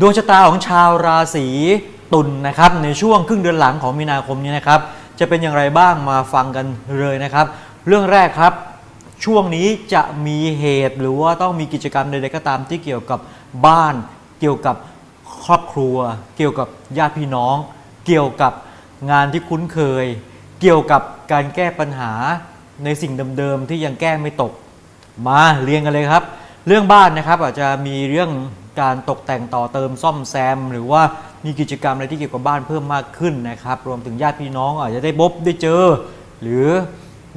ดวงชะตาของชาวราศีตุลนะครับในช่วงครึ่งเดือนหลังของมีนาคมนี้นะครับจะเป็นอย่างไรบ้างมาฟังกันเลยนะครับ เรื่องแรกครับ ช่วงนี้จะมีเหตุหรือว่าต้องมีกิจกรรมใดๆก็ตามที่เกี่ยวกับบ้าน เกี่ยวกับครอบครัว เกี่ยวกับญาติพี่น้อง เกี่ยวกับงานที่คุ้นเคย เกี่ยวกับการแก้ปัญหาในสิ่งเดิมๆที่ยังแก้ไม่ตก มาเรียงกันเลยครับ เรื่องบ้านนะครับอาจจะมีเรื่อง การตกแต่งต่อเติมซ่อมแซม หรือว่ามีกิจกรรมอะไรที่เกี่ยวกับบ้านเพิ่มมากขึ้นนะครับ รวมถึงญาติพี่น้องอาจจะได้พบได้เจอ หรือ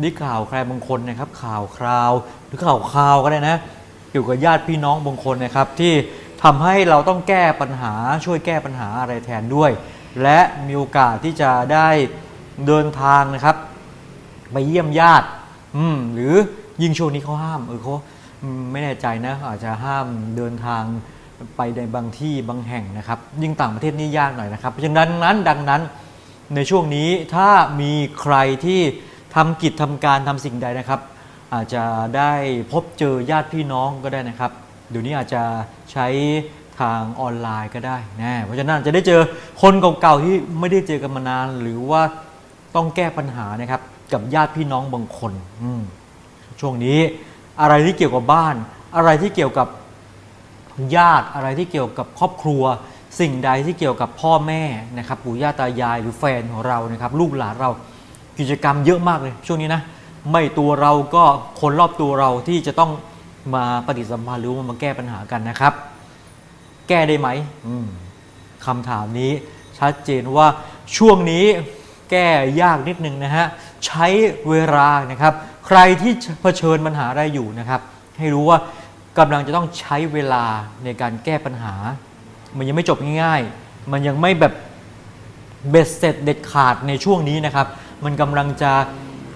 ได้ข่าวใครบางคนนะครับ ข่าวคราว หรือข่าวคราวก็ได้นะเกี่ยวกับญาติพี่น้องบางคนนะครับ ที่ทำให้เราต้องแก้ปัญหาช่วยแก้ปัญหาอะไรแทนด้วย และมีโอกาสที่จะได้เดินทางนะครับ ไปเยี่ยมญาติ อืมหรือยิ่งช่วงนี้เขาห้ามเออเขาไม่แน่ใจนะอาจจะห้ามเดินทาง ไปในบางที่บางแห่งนะครับ ยิ่งต่างประเทศนี่ยากหน่อยนะครับเพราะฉะนั้นนั้นดังนั้นในช่วงนี้ถ้ามีใครที่ทำกิจทำการทำสิ่งใดนะครับ อาจจะได้พบเจอญาติพี่น้องก็ได้นะครับเดี๋ยวนี้อาจจะใช้ทางออนไลน์ก็ได้นะเพราะฉะนั้นจะได้เจอคนเก่าๆที่ไม่ได้เจอกันมานาน หรือว่าต้องแก้ปัญหานะครับกับญาติพี่น้องบางคนช่วงนี้อะไรที่เกี่ยวกับบ้าน อะไรที่เกี่ยวกับ ญาติอะไรที่เกี่ยวกับครอบครัว สิ่งใดที่เกี่ยวกับพ่อแม่นะครับปู่ย่าตายายหรือแฟนของเรานะครับลูกหลานเรากิจกรรมเยอะมากเลยช่วงนี้นะไม่ตัวเราก็คนรอบตัวเราที่จะต้องมาปฏิสัมพันธ์หรือว่ามาแก้ปัญหากันนะครับ แก้ได้ไหมมคำถามนี้ชัดเจนว่าช่วงนี้แก้ยากนิดนึงนะฮะใช้เวลานะครับ ใครที่เผชิญปัญหาอะไรอยู่นะครับ ให้รู้ว่า กำลังจะต้องใช้เวลาในการแก้ปัญหา มันยังไม่จบง่ายๆ มันยังไม่แบบเบ็ดเสร็จเด็ดขาดในช่วงนี้นะครับ มันกำลังจะ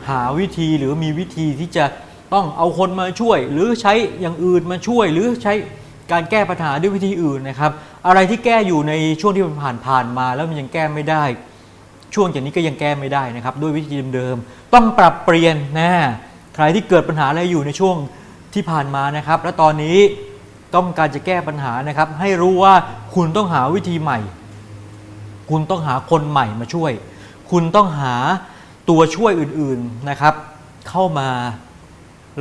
หาวิธีหรือมีวิธีที่จะต้องเอาคนมาช่วย หรือใช้อย่างอื่นมาช่วย หรือใช้การแก้ปัญหาด้วยวิธีอื่นนะครับ อะไรที่แก้อยู่ในช่วงที่มันผ่านผ่านมา แล้วมันยังแก้ไม่ได้ ช่วงจากนี้ก็ยังแก้ไม่ได้นะครับ ด้วยวิธีเดิมๆต้องปรับเปลี่ยนนะใครที่เกิดปัญหาอะไรอยู่ในช่วง ที่ผ่านมานะครับ และตอนนี้ต้องการจะแก้ปัญหานะครับ ให้รู้ว่าคุณต้องหาวิธีใหม่ คุณต้องหาคนใหม่มาช่วย คุณต้องหาตัวช่วยอื่นๆนะครับ เข้ามา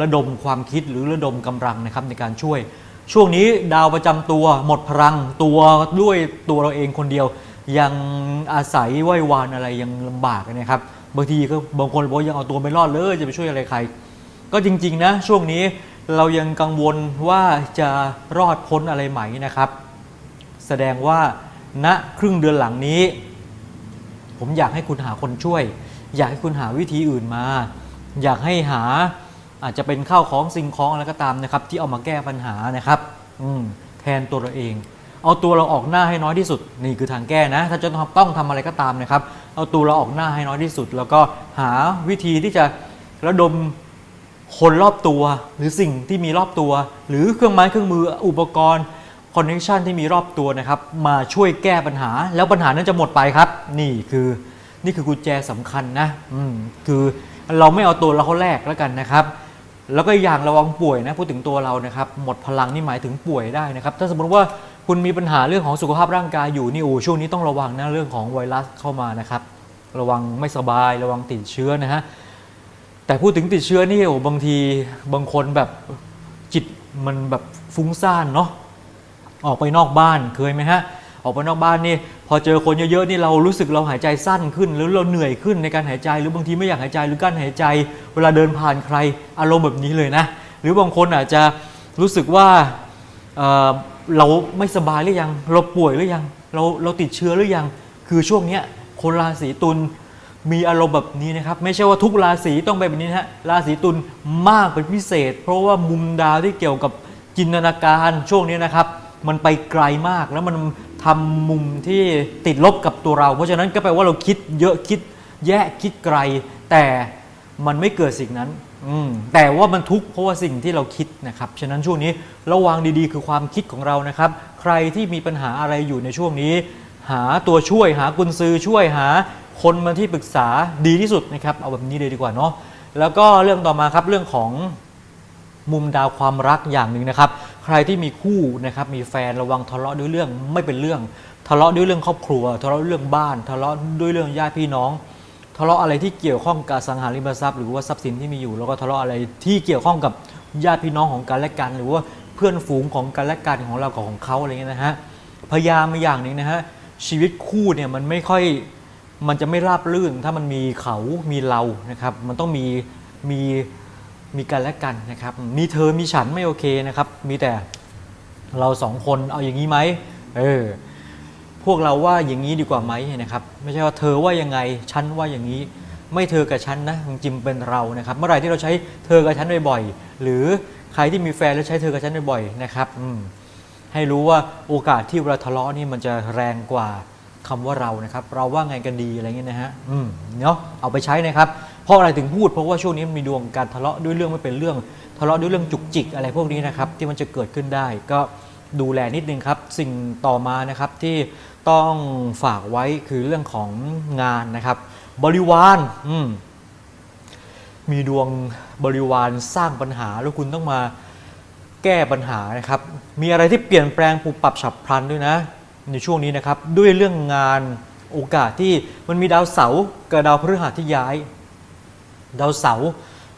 ระดมความคิดหรือระดมกำลังนะครับในการช่วย ช่วงนี้ดาวประจำตัวหมดพลังตัวด้วยตัวเราเองคนเดียว ยังอาศัยไหว้วานอะไรยังลำบากนะครับบางทีก็บางคนบอกยังเอาตัวไม่รอดเลยจะไปช่วยอะไรใคร ก็จริง ๆ นะ ช่วงนี้ เรายังกังวลว่าจะรอดพ้นอะไรไหมนะครับ แสดงว่าณครึ่งเดือนหลังนี้ ผมอยากให้คุณหาคนช่วย อยากให้คุณหาวิธีอื่นมา อยากให้หาอาจจะเป็นข้าวของสิ่งของอะไรก็ตามนะครับ ที่เอามาแก้ปัญหานะครับ อืแทนตัวเราเอง เอาตัวเราออกหน้าให้น้อยที่สุด นี่คือทางแก้นะ ถ้าจะต้องทำอะไรก็ตามนะครับ เอาตัวเราออกหน้าให้น้อยที่สุด แล้วก็หาวิธีที่จะระดม คนรอบตัว หรือสิ่งที่มีรอบตัว หรือเครื่องไม้เครื่องมืออุปกรณ์คอนเนคชันที่มีรอบตัวนะครับ มาช่วยแก้ปัญหา แล้วปัญหานั้นจะหมดไปครับ นี่คือนี่คือกุญแจสำคัญนะอืมคือเราไม่เอาตัวเราเขาแรกแล้วกันนะครับ แล้วก็อีกอย่างระวังป่วยนะพูดถึงตัวเรานะครับ หมดพลังนี่หมายถึงป่วยได้นะครับ ถ้าสมมติว่าคุณมีปัญหาเรื่องของสุขภาพร่างกายอยู่นี่โอ้ช่วงนี้ต้องระวังนะเรื่องของไวรัสเข้ามานะครับ ระวังไม่สบายระวังติดเชื้อนะฮะ แต่พูดถึงติดเชื้อนี่โอ้บางทีบางคนแบบจิตมันแบบฟุ้งซ่านเนาะออกไปนอกบ้านเคยไหมฮะ ออกไปนอกบ้านนี่พอเจอคนเยอะๆนี่เรารู้สึกเราหายใจสั้นขึ้น หรือเราเหนื่อยขึ้นในการหายใจ หรือบางทีไม่อยากหายใจหรือกั้นหายใจ เวลาเดินผ่านใครอารมณ์แบบนี้เลยนะ หรือบางคนอาจจะรู้สึกว่าเเราไม่สบายหรือยัง เราป่วยหรือยัง เราเราติดเชื้อหรือยัง คือช่วงนี้คนราศีตุล มีอารมณ์แบบนี้นะครับ ไม่ใช่ว่าทุกราศีต้องเป็นแบบนี้นะฮะราศีตุลมากเป็นพิเศษ เพราะว่ามุมดาวที่เกี่ยวกับจินตนาการช่วงนี้นะครับ มันไปไกลมากแล้วมันทำมุมที่ติดลบกับตัวเรา เพราะฉะนั้นก็แปลว่าเราคิดเยอะคิดแยะคิดไกล แต่มันไม่เกิดสิ่งนั้นแต่ว่ามันทุกข์เพราะว่าสิ่งที่เราคิดนะครับ ฉะนั้นช่วงนี้ระวังดีๆ คือความคิดของเรานะครับ ใครที่มีปัญหาอะไรอยู่ในช่วงนี้ หาตัวช่วยหากุญซือช่วยหา คนมาที่ปรึกษาดีที่สุดนะครับเอาแบบนี้เลยดีกว่าเนาะแล้วก็เรื่องต่อมาครับเรื่องของมุมดาวความรักอย่างหนึ่งนะครับ ใครที่มีคู่นะครับมีแฟนระวังทะเลาะด้วยเรื่องไม่เป็นเรื่อง ทะเลาะด้วยเรื่องครอบครัว ทะเลาะเรื่องบ้าน ทะเลาะด้วยเรื่องญาติพี่น้อง ทะเลาะอะไรที่เกี่ยวข้องกับสังหาริมทรัพย์หรือว่าทรัพย์สินที่มีอยู่ แล้วก็ทะเลาะอะไรที่เกี่ยวข้องกับญาติพี่น้องของกันและกัน หรือว่าเพื่อนฝูงของกันและกันของเรากับของเขาอะไรเงี้ยนะฮะพยายามอย่างหนึ่งนะฮะชีวิตคู่เนี่ยมันไม่ค่อย มันจะไม่ราบรื่นถ้ามันมีเขามีเรานะครับ มันต้องมีมีมีกันและกันนะครับ มีเธอมีฉันไม่โอเคนะครับ มีแต่เราสองคนเอาอย่างนี้ไหมเออพวกเราว่าอย่างนี้ดีกว่าไหมนะครับ ไม่ใช่ว่าเธอว่ายังไงฉันว่าอย่างนี้ ไม่เธอกับฉันนะจริงเป็นเรานะครับ เมื่อไหร่ที่เราใช้เธอกับฉันบ่อยๆหรือใครที่มีแฟนแล้วใช้เธอกับฉันบ่อยๆนะครับอืมให้รู้ว่าโอกาสที่เวลาทะเลาะนี่มันจะแรงกว่า คำว่าเรานะครับ เราว่าไงกันดีอะไรเงี้ยนะฮะอืมเนาะเอาไปใช้นะครับเพราะอะไรถึงพูดเพราะว่าช่วงนี้มันมีดวงการทะเลาะด้วยเรื่องไม่เป็นเรื่อง ทะเลาะด้วยเรื่องจุกจิกอะไรพวกนี้นะครับที่มันจะเกิดขึ้นได้ ก็ดูแลนิดนึงครับ สิ่งต่อมานะครับที่ต้องฝากไว้คือเรื่องของงานนะครับ บริวารอืมมีดวงบริวารสร้างปัญหาแล้วคุณต้องมาแก้ปัญหานะครับ มีอะไรที่เปลี่ยนแปลงปรับปรับฉับพลันด้วยนะ ในช่วงนี้นะครับด้วยเรื่องงานโอกาสที่มันมีดาวเสาร์กับดาวพฤหัสที่ย้าย ดาวเสาร์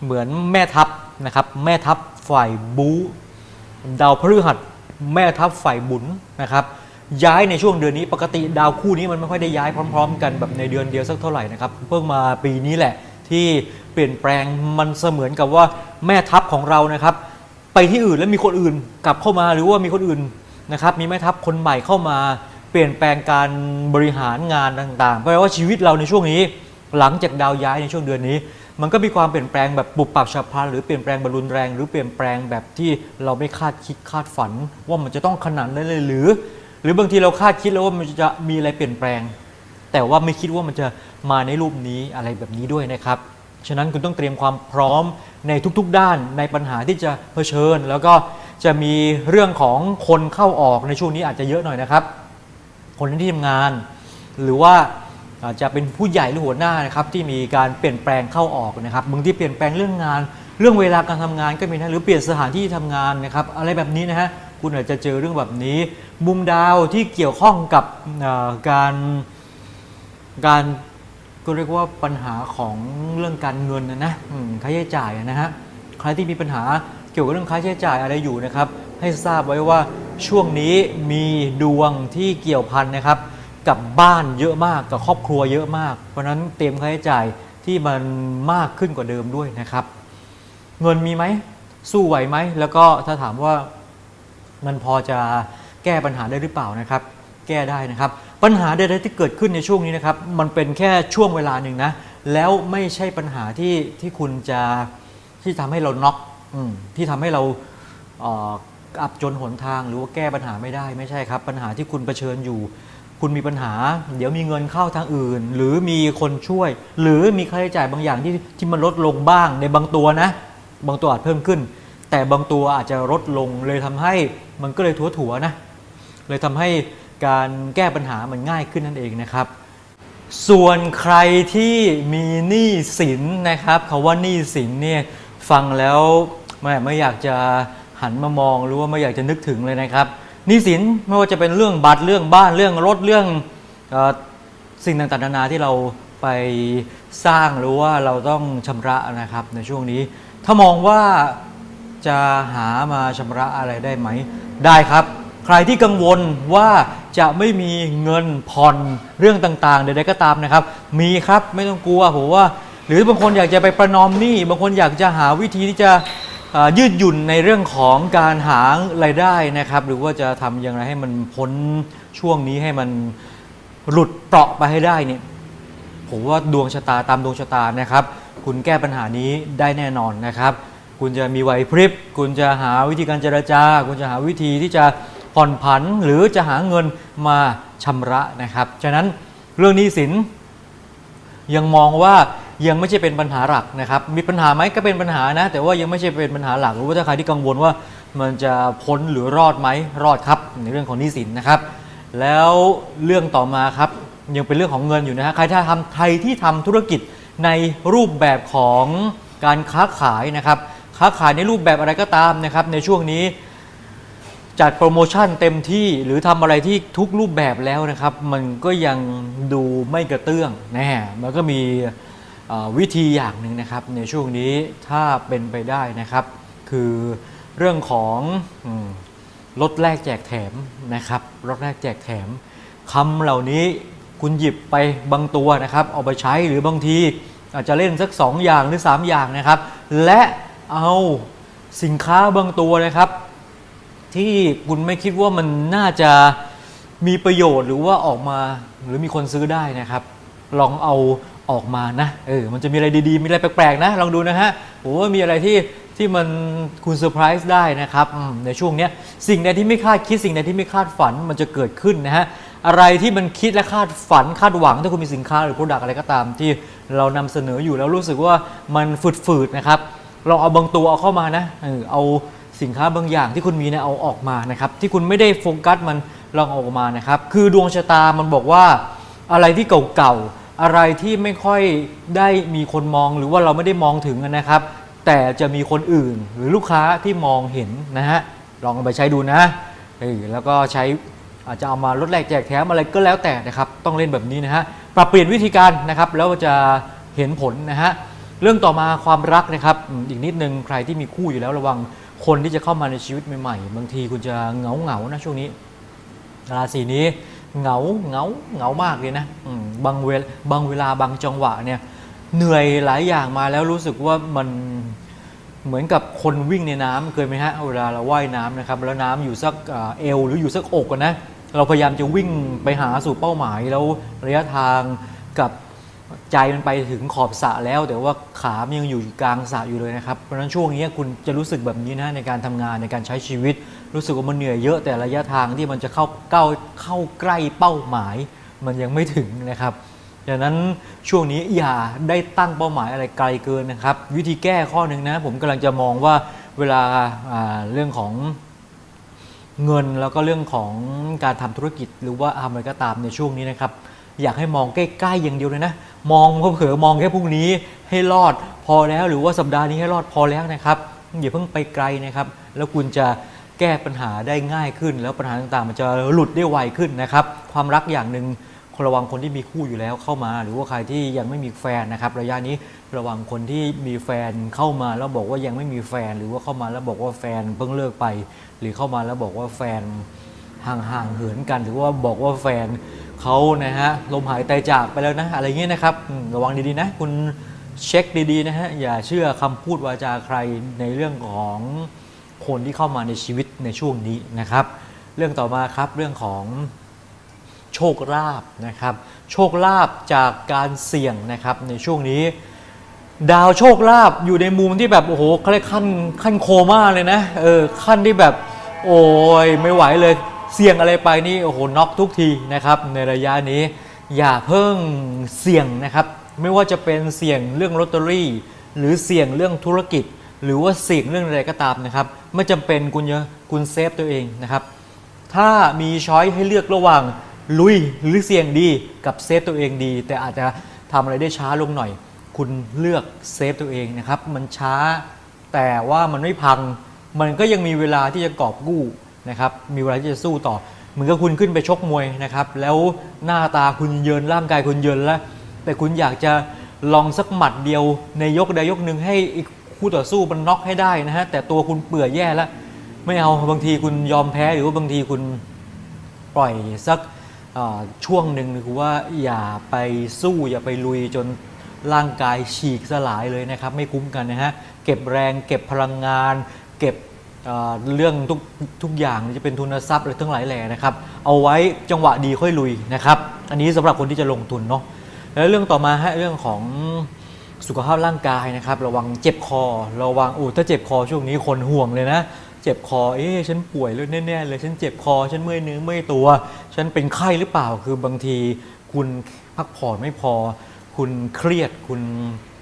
เหมือนแม่ทัพนะครับแม่ทัพฝ่ายบูดาวพฤหัสแม่ทัพฝ่ายบุญนะครับย้ายในช่วงเดือนนี้ปกติดาวคู่นี้มันไม่ค่อยได้ย้ายพร้อม ๆ กันแบบในเดือนเดียวสักเท่าไหร่นะครับเพิ่งมาปีนี้แหละที่เปลี่ยนแปลงมันเสมือนกับว่าแม่ทัพของเรานะครับ ไปที่อื่นแล้วมีคนอื่นกลับเข้ามาหรือว่ามีคนอื่น นะครับมีแม่ทัพคนใหม่เข้ามาเปลี่ยนแปลงการบริหารงานต่างๆแปลว่าชีวิตเราในช่วงนี้ หลังจากดาวย้ายในช่วงเดือนนี้ มันก็มีความเปลี่ยนแปลงแบบปุบปับฉับพลันหรือเปลี่ยนแปลงบรรุนแรง หรือเปลี่ยนแปลงแบบที่เราไม่คาดคิดคาดฝัน ว่ามันจะต้องขนาดนั้นเลยหรือ หรือบางทีเราคาดคิดแล้วว่ามันจะมีอะไรเปลี่ยนแปลง แต่ว่าไม่คิดว่ามันจะมาในรูปนี้อะไรแบบนี้ด้วยนะครับฉะนั้นคุณต้องเตรียมความพร้อมในทุกๆ ด้านในปัญหาที่จะเผชิญ แล้วก็ จะมีเรื่องของคนเข้าออกในช่วงนี้อาจจะเยอะหน่อยนะครับ คนที่ทำงาน หรือว่าอาจจะเป็นผู้ใหญ่หรือหัวหน้านะครับที่มีการเปลี่ยนแปลงเข้าออกนะครับบางทีเปลี่ยนแปลงเรื่องงาน เรื่องเวลาการทำงานก็มีนะหรือเปลี่ยนสถานที่ทำงานนะครับอะไรแบบนี้นะฮะคุณอาจจะเจอเรื่องแบบนี้ มุมดาวที่เกี่ยวข้องกับการการก็เรียกว่าปัญหาของเรื่องการเงินนะนะค่าใช้จ่ายนะฮะใครที่มีปัญหา กี่ยวกับเรื่องค่าใช้จ่ายอะไรอยู่นะครับ ให้ทราบไว้ว่าช่วงนี้มีดวงที่เกี่ยวพันนะครับ กับบ้านเยอะมากกับครอบครัวเยอะมาก เพราะนั้นเตรียมค่าใช้จ่ายที่มันมากขึ้นกว่าเดิมด้วยนะครับ เงินมีไหมสู้ไหวไหมแล้วก็ถ้าถามว่ามันพอจะแก้ปัญหาได้หรือเปล่านะครับ แก้ได้นะครับ ปัญหาใดๆที่เกิดขึ้นในช่วงนี้นะครับ มันเป็นแค่ช่วงเวลาหนึ่งนะแล้วไม่ใช่ปัญหาที่ที่คุณจะที่ทำให้เราน็อก ที่ทำให้เราเอ,อับจนหนทางหรือว่าแก้ปัญหาไม่ได้ไม่ใช่ครับ ปัญหาที่คุณเผชิญอยู่ คุณมีปัญหา เดี๋ยวมีเงินเข้าทางอื่น หรือมีคนช่วย หรือมีค่าใช้จ่ายบางอย่างที่ที่มันลดลงบ้างในบางตัวนะ บางตัวอาจเพิ่มขึ้น แต่บางตัวอาจจะลดลงเลยทำให้มันก็เลยถัวถัวนะ เลยทำให้การแก้ปัญหามันง่ายขึ้นนั่นเองนะครับ ส่วนใครที่มีหนี้สินนะครับคาว่าหนี้สินเนี่ยฟังแล้ว ไม่ไม่อยากจะหันมามองหรือว่าไม่อยากจะนึกถึงเลยนะครับหนี้สินไม่ว่าจะเป็นเรื่องบัตรเรื่องบ้านเรื่องรถเรื่องอสิ่งต่างๆนานาที่เราไปสร้างหรือว่าเราต้องชำระนะครับในช่วงนี้ ถ้ามองว่าจะหามาชำระอะไรได้ไหม ได้ครับ ใครที่กังวลว่าจะไม่มีเงินผ่อนเรื่องต่างๆใดๆก็ตามนะครับ มีครับไม่ต้องกลัวผมว่า หรือบางคนอยากจะไปประนอมหนี้บางคนอยากจะหาวิธีที่จะ ยืดหยุ่นในเรื่องของการหารายได้นะครับ หรือว่าจะทำอย่างไรให้มันพ้นช่วงนี้ให้มันหลุดเปราะไปให้ได้เนี่ยผมว่าดวงชะตาตามดวงชะตานะครับ คุณแก้ปัญหานี้ได้แน่นอนนะครับ คุณจะมีไหวพริบ คุณจะหาวิธีการเจรจา คุณจะหาวิธีที่จะผ่อนผันหรือจะหาเงินมาชำระนะครับ ฉะนั้นเรื่องหนี้สินยังมองว่า ยังไม่ใช่เป็นปัญหาหลักนะครับ มีปัญหาไหมก็เป็นปัญหานะ แต่ว่ายังไม่ใช่เป็นปัญหาหลักหรือว่าถ้าใครที่กังวลว่ามันจะพ้นหรือรอดไหมรอดครับ ในเรื่องของหนี้สินนะครับ แล้วเรื่องต่อมาครับยังเป็นเรื่องของเงินอยู่นะฮะใครถ้าทำใครที่ทำธุรกิจในรูปแบบของการค้าขายนะครับค้าขายในรูปแบบอะไรก็ตามนะครับ ในช่วงนี้จัดโปรโมชั่นเต็มที่หรือทำอะไรที่ทุกรูปแบบแล้วนะครับ มันก็ยังดูไม่กระเตื้องแน่มันก็มี วิธีอย่างหนึ่งนะครับในช่วงนี้ถ้าเป็นไปได้นะครับ คือเรื่องของอืมลดแลกแจกแถมนะครับลดแลกแจกแถมคำเหล่านี้คุณหยิบไปบางตัวนะครับเอาไปใช้หรือบางทีอาจจะเล่นสัก 2 อย่างหรือ 3 อย่างนะครับ และเอาสินค้าบางตัวนะครับ ที่คุณไม่คิดว่ามันน่าจะมีประโยชน์หรือว่าออกมาหรือมีคนซื้อได้นะครับ ลองเอา ออกมานะเออมันจะมีอะไรดีๆ มีอะไรแปลกๆนะ ลองดูนะฮะผมว่ามีอะไรที่ที่มันคุณเซอร์ไพรส์ได้นะครับในช่วงนี้สิ่งใดที่ไม่คาดคิดสิ่งใดที่ไม่คาดฝันมันจะเกิดขึ้นนะฮะอะไรที่มันคิดและคาดฝันคาดหวัง ถ้าคุณมีสินค้าหรือ Product อะไรก็ตามที่เรานำเสนออยู่แล้วรู้สึกว่ามันฝืดๆนะครับลองเอาบางตัวเอาเข้ามานะเออเอาสินค้าบางอย่างที่คุณมีเนี่ยเอาออกมานะครับที่คุณไม่ได้โฟกัสมันลองอออกมานะครับคือดวงชะตามันบอกว่าอะไรที่เก่าๆ อะไรที่ไม่ค่อยได้มีคนมองหรือว่าเราไม่ได้มองถึงนะครับ แต่จะมีคนอื่นหรือลูกค้าที่มองเห็นนะฮะลองเอาไปใช้ดูนะเออแล้วก็ใช้อาจจะเอามาลดแลกแจกแถมอะไรก็แล้วแต่นะครับต้องเล่นแบบนี้นะฮะปรับเปลี่ยนวิธีการนะครับ แล้วจะเห็นผลนะฮะเรื่องต่อมาความรักนะครับอีกนิดนึงใครที่มีคู่อยู่แล้วระวังคนที่จะเข้ามาในชีวิตใหม่ๆ บางทีคุณจะเหงาเหงาๆนะช่วงนี้ราศีนี้ เหงาเหงาเหงามากเลยนะบางเวลบางเวลาบางจังหวะเนี่ยเหนื่อยหลายอย่างมาแล้วรู้สึกว่ามันเหมือนกับคนวิ่งในน้ำเคยไหมฮะเวลาเราว่ายน้ำนะครับแล้วน้ำอยู่สักเอวหรืออยู่สักอกนะเราพยายามจะวิ่งไปหาสู่เป้าหมายแล้วระยะทางกับใจมันไปถึงขอบสระแล้ว แต่ว่าขามันยังอยู่กลางสระอยู่เลยนะครับเพราะฉะนั้นช่วงนี้คุณจะรู้สึกแบบนี้นะในการทำงานในการใช้ชีวิต รู้สึกว่ามันเหนื่อยเยอะแต่ระยะทางที่มันจะเข้าเก้าเข้าใกล้เป้าหมาย มันยังไม่ถึงนะครับดังนั้นช่วงนี้อย่าได้ตั้งเป้าหมายอะไรไกลเกินนะครับ วิธีแก้ข้อหนึ่งนะผมกำลังจะมองว่าเวลาาเรื่องของเงินแล้วก็เรื่องของการทำธุรกิจหรือว่าอะไรก็ตามในช่วงนี้นะครับ อยากให้มองใกล้ๆอย่างเดียวเลยนะ มองเผลอมองแค่พรุ่งนี้ให้รอดพอแล้ว หรือว่าสัปดาห์นี้ให้รอดพอแล้วนะครับอย่าเพิ่งไปไกลนะครับ แล้วคุณจะ แก้ปัญหาได้ง่ายขึ้น แล้วปัญหาต่างๆ มันจะหลุดได้ไวขึ้นนะครับ ความรักอย่างหนึ่งคนระวังคนที่มีคู่อยู่แล้วเข้ามา หรือว่าใครที่ยังไม่มีแฟนนะครับ ระยะนี้ระวังคนที่มีแฟนเข้ามาแล้วบอกว่ายังไม่มีแฟน หรือว่าเข้ามาแล้วบอกว่าแฟนเพิ่งเลิกไป หรือเข้ามาแล้วบอกว่าแฟนห่างๆเหินกัน หรือว่าบอกว่าแฟนเขานะฮะลมหายใจจากไปแล้วนะอะไรเงี้ยนะครับระวังดีๆนะคุณเช็คดีๆนะฮะอย่าเชื่อคำพูดวาจาใครในเรื่องของ คนที่เข้ามาในชีวิตในช่วงนี้นะครับ เรื่องต่อมาครับเรื่องของโชคลาภนะครับ โชคลาภจากการเสี่ยงนะครับในช่วงนี้ ดาวโชคลาภอยู่ในมุมที่แบบโอ้โหเขาเรียกขั้นขั้นโคม่าเลยนะเออขั้นที่แบบโอ้ยไม่ไหวเลยเสี่ยงอะไรไปนี่โอ้โหน็อกทุกทีนะครับในระยะนี้ อย่าเพิ่งเสี่ยงนะครับไม่ว่าจะเป็นเสี่ยงเรื่องลอตเตอรี่ หรือเสี่ยงเรื่องธุรกิจ หรือว่าเสี่ยงเรื่องอะไรก็ตามนะครับ ไม่จำเป็นคุณจะคุณเซฟตัวเองนะครับ ถ้ามีช้อยให้เลือกระหว่างลุยหรือเสี่ยงดีกับเซฟตัวเองดี แต่อาจจะทำอะไรได้ช้าลงหน่อย คุณเลือกเซฟตัวเองนะครับ มันช้าแต่ว่ามันไม่พัง มันก็ยังมีเวลาที่จะกอบกู้นะครับ มีเวลาที่จะสู้ต่อ เหมือนกับคุณขึ้นไปชกมวยนะครับ แล้วหน้าตาคุณเยินร่างกายคุณเยินแล้ว แต่คุณอยากจะลองสักหมัดเดียวในยกใดยกหนึ่งให้อีก คู่ต่อสู้มันน็อกให้ได้นะฮะ แต่ตัวคุณเปื่อยแย่แล้ว ไม่เอาบางทีคุณยอมแพ้หรือว่าบางทีคุณปล่อยสักช่วงหนึ่งคือว่าอย่าไปสู้อย่าไปลุยจนร่างกายฉีกสลายเลยนะครับ ไม่คุ้มกันนะฮะ เก็บแรง เก็บพลังงาน เก็บเรื่องทุกทุกอย่างจะเป็นทุนทรัพย์อะไรทั้งหลายแหล่นะครับ เอาไว้จังหวะดีค่อยลุยนะครับ อันนี้สำหรับคนที่จะลงทุนเนาะแล้วเรื่องต่อมาฮะเรื่องของ สุขภาพร่างกายนะครับ ระวังเจ็บคอ ระวังโอ้ถ้าเจ็บคอช่วงนี้คนห่วงเลยนะ เจ็บคอเอ๊ะฉันป่วยเลยแน่ๆเลยฉันเจ็บคอ ฉันเมื่อยเนื้อเมื่อยตัว ฉันเป็นไข้หรือเปล่าคือบางที คุณพักผ่อนไม่พอ คุณเครียดคุณ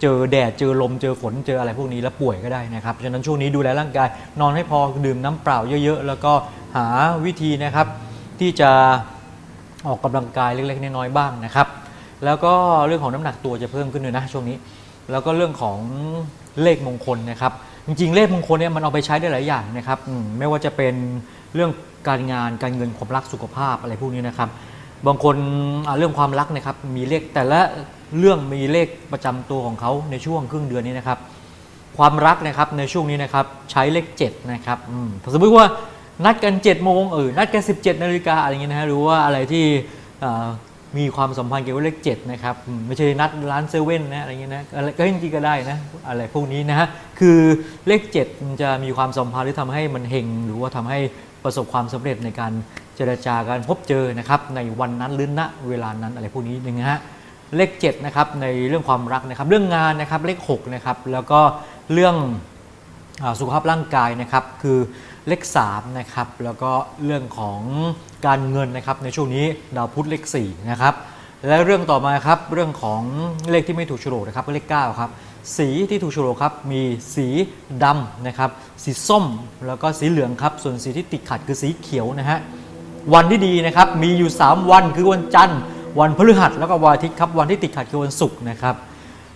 เจอแดดเจอลมเจอฝนเจออะไรพวกนี้แล้วป่วยก็ได้นะครับฉะนั้นช่วงนี้ดูแลร่างกาย นอนให้พอดื่มน้ำเปล่าเยอะ ๆ แล้วก็หาวิธีนะครับ ที่จะออกกำลังกายเล็กๆน้อยๆบ้างนะครับ แล้วก็เรื่องของน้ำหนักตัวจะเพิ่มขึ้นด้วยนะช่วงนี้ แล้วก็เรื่องของเลขมงคลนะครับ จริงๆ เลขมงคลเนี่ยมันเอาไปใช้ได้หลายอย่างนะครับอืมไม่ว่าจะเป็นเรื่องการงานการเงินความรักสุขภาพอะไรพวกนี้นะครับ บางคนอ่าเรื่องความรักนะครับ มีเลขแต่ละเรื่องมีเลขประจำตัวของเขาในช่วงครึ่งเดือนนี้นะครับ ความรักนะครับในช่วงนี้นะครับใช้เลข7นะครับอืมสมมติว่านัดกัน7จ็ดโมงเออนัดกัน 17นาฬิกาอะไรเงี้ยนะฮะหรือว่าอะไรที่อ่า มีความสัมพันธ์เกี่ยวกับเลข7นะครับไม่ใช่นัดร้านเซเว่นนะอะไรเงี้ยนะอะไรก็จริงๆก็ได้นะอะไรพวกนี้นะฮะคือเลข7มันจะมีความสัมพันธ์หรือทำให้มันเฮงหรือว่าทำให้ประสบความสำเร็จในการเจรจาการพบเจอนะครับในวันนั้นหรือณเวลานั้นอะไรพวกนี้นึงนะฮะเลข7นะครับในเรื่องความรักนะครับ เรื่องงานนะครับเลข6นะครับแล้วก็เรื่องอสุขภาพร่างกายนะครับ คือ เลข3นะครับแล้วก็เรื่องของการเงินนะครับในช่วงนี้ดาวพุธเลข4นะครับและเรื่องต่อมาครับเรื่องของเลขที่ไม่ถูกโฉลกนะครับก็เลข9ครับสีที่ถูกโฉลกครับมีสีดำนะครับสีส้มแล้วก็สีเหลืองครับส่วนสีที่ติดขัดคือสีเขียวนะฮะวันที่ดีนะครับมีอยู่ 3 วันคือวันจันทร์ วันพฤหัสแล้วก็วันอาทิตย์ครับวันที่ติดขัดคือวันศุกร์นะครับ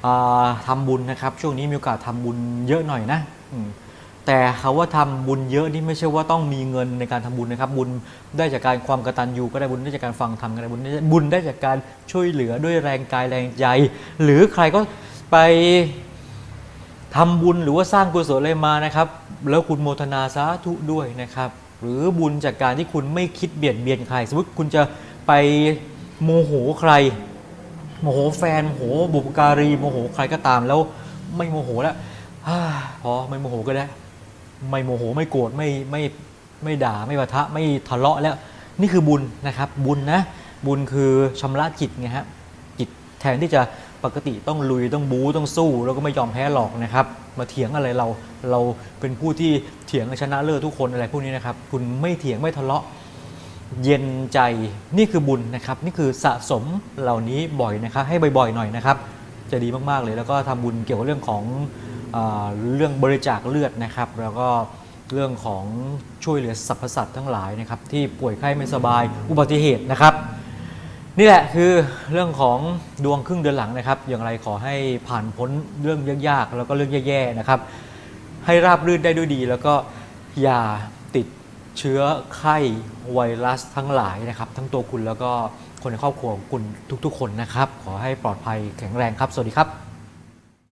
อ่าทำบุญนะครับช่วงนี้มีโอกาสทำบุญเยอะหน่อยนะอื แต่เขาว่าทำบุญเยอะนี่ไม่ใช่ว่าต้องมีเงินในการทำบุญนะครับ บุญได้จากการความกตัญญูก็ได้บุญได้จากการฟังธรรมก็ได้บุญได้บุญได้จากการช่วยเหลือด้วยแรงกายแรงใจ หรือใครก็ไปทำบุญหรือว่าสร้างกุศลอะไรมานะครับ แล้วคุณโมทนาสาธุด้วยนะครับ หรือบุญจากการที่คุณไม่คิดเบียดเบียนใคร สมมติคุณจะไปโมโหใครโมโหแฟนโมโหบุปการีโมโหใครก็ตามแล้วไม่โมโหแล้วพอไม่โมโหก็ได้ ไม่โมโหไม่โกรธไม่ไม่ไม่ด่าไม่ปะทะไม่ทะเลาะแล้ว นี่คือบุญนะครับบุญนะบุญคือชำระจิตไงฮะจิตแทนที่จะปกติต้องลุยต้องบู๊ต้องสู้ แล้วก็ไม่ยอมแพ้หรอกนะครับ มาเถียงอะไรเราเราเป็นผู้ที่เถียงชนะเลิศทุกคนอะไรพวกนี้นะครับ คุณไม่เถียงไม่ทะเลาะเย็นใจนี่คือบุญนะครับ นี่คือสะสมเหล่านี้บ่อยนะครับ ให้บ่อยๆหน่อยนะครับ จะดีมากๆเลยแล้วก็ทำบุญเกี่ยวกับเรื่องของ เรื่องบริจาคเลือดนะครับ แล้วก็เรื่องของช่วยเหลือสรรพสัตว์ทั้งหลายนะครับที่ป่วยไข้ไม่สบายอุบัติเหตุนะครับ นี่แหละคือเรื่องของดวงครึ่งเดือนหลังนะครับ อย่างไรขอให้ผ่านพ้นเรื่องยากๆแล้วก็เรื่องแย่ๆนะครับ ให้ราบรื่นได้ด้วยดี แล้วก็อย่าติดเชื้อไข้ไวรัสทั้งหลายนะครับ ทั้งตัวคุณแล้วก็คนในครอบครัวของคุณทุกๆ คนนะครับ ขอให้ปลอดภัยแข็งแรงครับ สวัสดีครับ